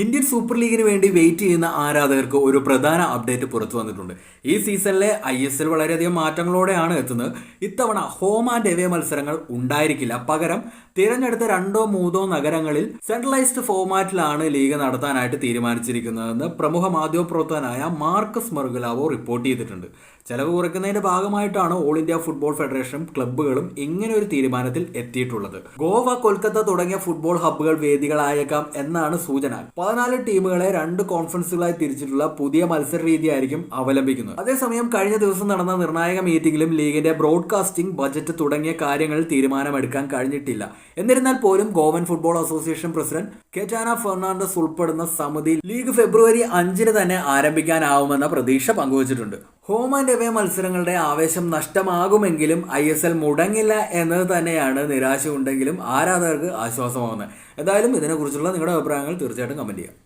Indian super ലീഗിന് വേണ്ടി wait ചെയ്യുന്ന ആരാധകർക്ക് ഒരു പ്രധാന അപ്ഡേറ്റ് പുറത്തു വന്നിട്ടുണ്ട്. ഈ സീസണിലെ ഐ എസ് എൽ വളരെയധികം മാറ്റങ്ങളോടെയാണ് എത്തുന്നത്. ഇത്തവണ ഹോം ആൻഡ് എവേ മത്സരങ്ങൾ ഉണ്ടായിരിക്കില്ല. പകരം തിരഞ്ഞെടുത്ത രണ്ടോ മൂന്നോ നഗരങ്ങളിൽ സെൻട്രലൈസ്ഡ് ഫോമാറ്റിലാണ് ലീഗ് നടത്താനായിട്ട് തീരുമാനിച്ചിരിക്കുന്നതെന്ന് പ്രമുഖ മാധ്യമപ്രവർത്തകനായ മാർക്കസ് മർഗുലാവോ റിപ്പോർട്ട് ചെയ്തിട്ടുണ്ട്. ചെലവ് കുറയ്ക്കുന്നതിന്റെ ഭാഗമായിട്ടാണ് ഓൾ ഇന്ത്യ ഫുട്ബോൾ ഫെഡറേഷനും ക്ലബ്ബുകളും ഇങ്ങനെ ഒരു തീരുമാനത്തിൽ എത്തിയിട്ടുള്ളത്. ഗോവ കൊൽക്കത്ത തുടങ്ങിയ ഫുട്ബോൾ ഹബ്ബുകൾ വേദികളായേക്കാം എന്നാണ് സൂചന. പതിനാല് ടീമുകളെ രണ്ട് കോൺഫറൻസുകളായി തിരിച്ചിട്ടുള്ള പുതിയ മത്സര രീതിയായിരിക്കും അവലംബിക്കുന്നത്. അതേസമയം കഴിഞ്ഞ ദിവസം നടന്ന നിർണായക മീറ്റിംഗിലും ലീഗിന്റെ ബ്രോഡ്കാസ്റ്റിംഗ് ബജറ്റ് തുടങ്ങിയ കാര്യങ്ങൾ തീരുമാനമെടുക്കാൻ കഴിഞ്ഞിട്ടില്ല. എന്നിരുന്നാൽ പോലും Goan football association president Caitano Fernandes ഉൾപ്പെടുന്ന സമിതി ലീഗ് ഫെബ്രുവരി അഞ്ചിന് തന്നെ ആരംഭിക്കാനാവുമെന്ന പ്രതീക്ഷ പങ്കുവച്ചിട്ടുണ്ട്. ഹോം ആൻഡ് എവേ മത്സരങ്ങളുടെ ആവേശം നഷ്ടമാകുമെങ്കിലും ഐ എസ് എൽ മുടങ്ങില്ല എന്നത് തന്നെയാണ് നിരാശ ഉണ്ടെങ്കിലും ആരാധകർക്ക് ആശ്വാസമാവുന്നത് എന്തായാലും ഇതിനെക്കുറിച്ചുള്ള നിങ്ങളുടെ അഭിപ്രായങ്ങൾ തീർച്ചയായിട്ടും കമന്റ് ചെയ്യാം.